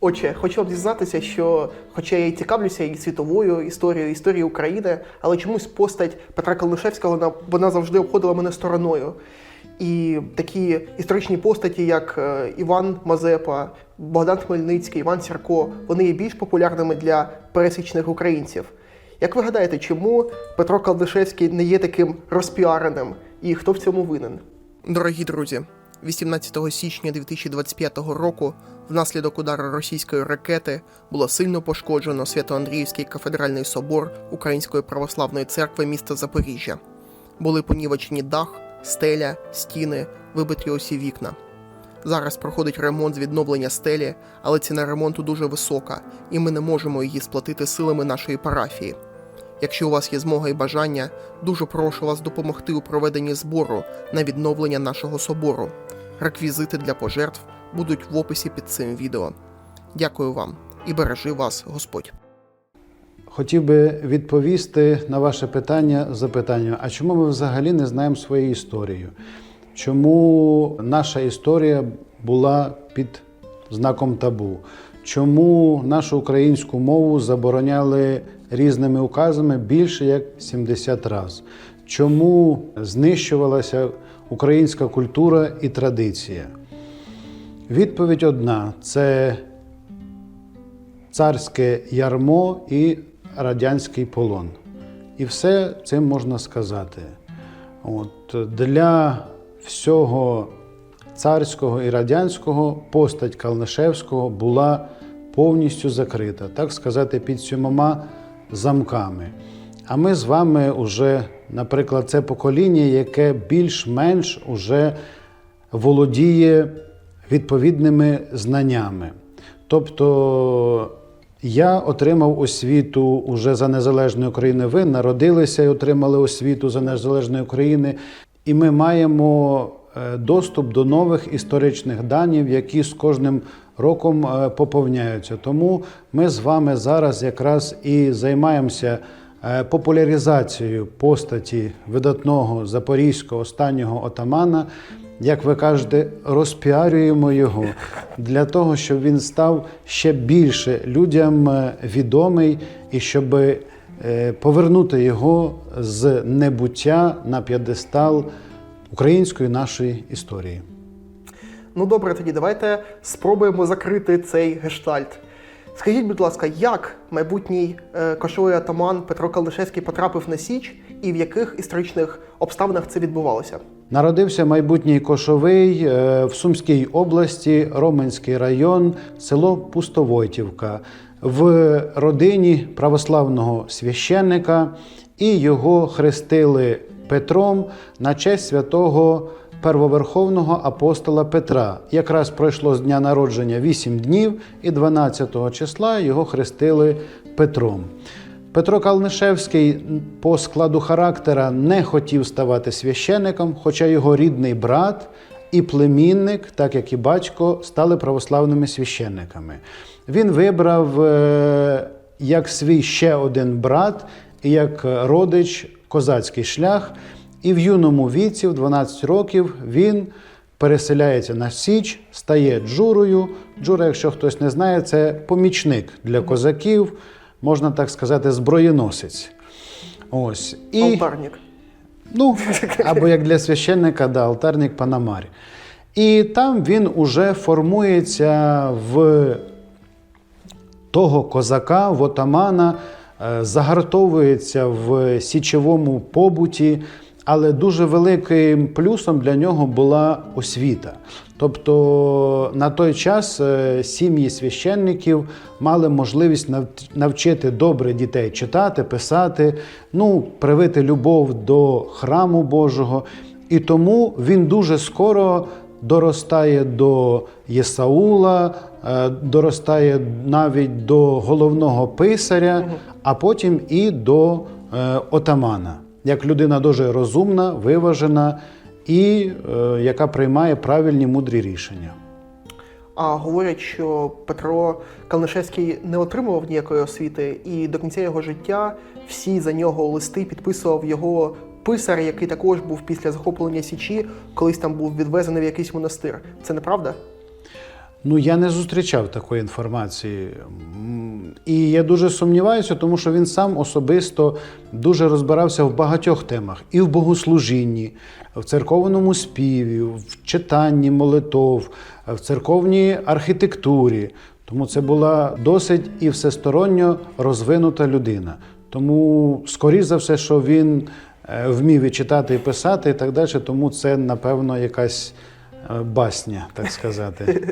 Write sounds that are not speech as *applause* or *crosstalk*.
Отже, хочу вам дізнатися, що, хоча я і цікавлюся і світовою історією, історією України, але чомусь постать Петра Калнишевського вона, вона завжди обходила мене стороною. І такі історичні постаті, як е, Іван Мазепа, Богдан Хмельницький, Іван Сірко, вони є більш популярними для пересічних українців. Як ви гадаєте, чому Петро Калдишевський не є таким розпіареним і хто в цьому винен? Дорогі друзі, 18 січня 2025 року внаслідок удару російської ракети було сильно пошкоджено Свято-Андріївський кафедральний собор Української православної церкви міста Запоріжжя. Були понівечені дах, стеля, стіни, вибиті усі вікна. Зараз проходить ремонт з відновлення стелі, але ціна ремонту дуже висока, і ми не можемо її сплатити силами нашої парафії. Якщо у вас є змога і бажання, дуже прошу вас допомогти у проведенні збору на відновлення нашого собору. Реквізити для пожертв будуть в описі під цим відео. Дякую вам і бережи вас Господь. Хотів би відповісти на ваше питання запитанням, а чому ми взагалі не знаємо свою історію? Чому наша історія була під знаком табу? Чому нашу українську мову забороняли різними указами більше як 70 разів? Чому знищувалася українська культура і традиція? Відповідь одна: це царське ярмо і радянський полон. І все цим можна сказати. От, для всього царського і радянського постать Калнишевського була повністю закрита, так сказати, під сьомома замками. А ми з вами вже, наприклад, це покоління, яке більш-менш уже володіє відповідними знаннями. Тобто я отримав освіту уже за незалежної України. Ви народилися і отримали освіту за незалежної України, і ми маємо е, доступ до нових історичних данів, які з кожним роком е, поповняються. Тому ми з вами зараз якраз і займаємося е, популяризацією постаті видатного запорізького останнього отамана. Як ви кажете, розпіарюємо його для того, щоб він став ще більше людям е, відомий і щоб е, повернути його з небуття на п'єдестал української нашої історії. Ну добре, тоді давайте спробуємо закрити цей гештальт. Скажіть, будь ласка, як майбутній е, кошовий атаман Петро Калнишевський потрапив на Січ і в яких історичних обставинах це відбувалося? Народився майбутній Кошовий е, в Сумській області, Роменський район, село Пустовойтівка, в родині православного священника, і його хрестили Петром на честь святого первоверховного апостола Петра. Якраз пройшло з дня народження 8 днів, і 12 числа його хрестили Петром. Петро Калнишевський по складу характера не хотів ставати священником, хоча його рідний брат і племінник, так як і батько, стали православними священниками. Він вибрав е, як свій ще один брат і як родич козацький шлях. І в юному віці, в 12 років, він переселяється на Січ, стає джурою. Джура, якщо хтось не знає, це помічник для козаків, можна так сказати, зброєносець. Ось. І, Алтарник. ну, або як для священника, да, алтарник Панамарь. І там він уже формується в того козака, в отамана, е, загартовується в січовому побуті, але дуже великим плюсом для нього була освіта. Тобто на той час е, сім'ї священників мали можливість навчити добре дітей читати, писати, ну, привити любов до храму Божого. І тому він дуже скоро доростає до Єсаула, е, доростає навіть до головного писаря, а потім і до е, отамана, як людина дуже розумна, виважена і е, яка приймає правильні мудрі рішення. А говорять, що Петро Калнишевський не отримував ніякої освіти, і до кінця його життя всі за нього листи підписував його писар, який також був після захоплення Січі, колись там був відвезений в якийсь монастир. Це неправда? Ну, я не зустрічав такої інформації. І я дуже сумніваюся, тому що він сам особисто дуже розбирався в багатьох темах: і в богослужінні, в церковному співі, в читанні молитов, в церковній архітектурі. Тому це була досить і всесторонньо розвинута людина. Тому, скоріш за все, що він е, вмів і читати, і писати, і так далі, тому це, напевно, якась е, басня, так сказати. *laughs*